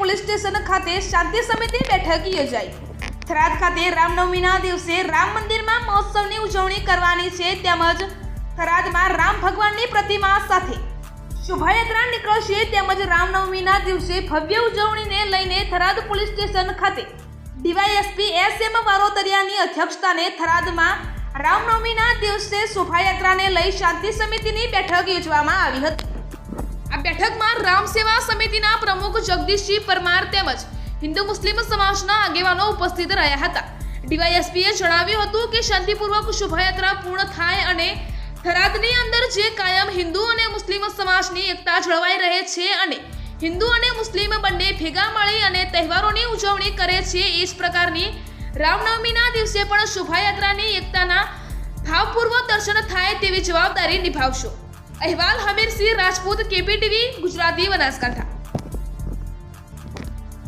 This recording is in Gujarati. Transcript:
પોલીસ સ્ટેશન ખાતે શાંતિ સમિતિ બેઠક યોજાઈ. થરાદ ખાતે રામનવમીના દિવસે રામ મંદિરમાં મહોત્સવની ઉજવણી કરવાની છે તેમજ થરાદમાં રામ ભગવાનની પ્રતિમા સાથે. શોભાયાત્રા નીકળશે તેમજ રામનવમીના દિવસે ભવ્ય ઉજવણીને લઈને થરાદ પોલીસ સ્ટેશન ખાતે. ડીવાયએસપી એસ એમ વારોતરિયાની અધ્યક્ષતાને થરાદમાં રામનવમીના દિવસે શોભાયાત્રાને લઈ શાંતિ સમિતિની બેઠક યોજવામાં આવી હતી. બેઠકમાં રામ સેવા સમિતિના પ્રમુખ જગદીશજી પરમાર તેમજ હિન્દુ મુસ્લિમ સમાજના આગેવાનો ઉપસ્થિત રહ્યા હતા. ડીવાયએસપીએ જણાવ્યું હતું કે શાંતિપૂર્વક શોભાયાત્રા પૂર્ણ થાય અને થરાદની અંદર જે કાયમ હિન્દુ અને મુસ્લિમ સમાજની એકતા જળવાઈ રહે છે અને હિન્દુ અને મુસ્લિમ બંને ભેગા મળી અને તહેવારોની ઉજવણી કરે છે, એ જ પ્રકારની રામનવમીના દિવસે પણ શોભાયાત્રાની એકતાના ભાવપૂર્વક દર્શન થાય તેવી જવાબદારી નિભાવશો. અહેવાલ હમીરસિંહ રાજપૂત કેપીટીવી ગુજરાતી બનાસકાંઠા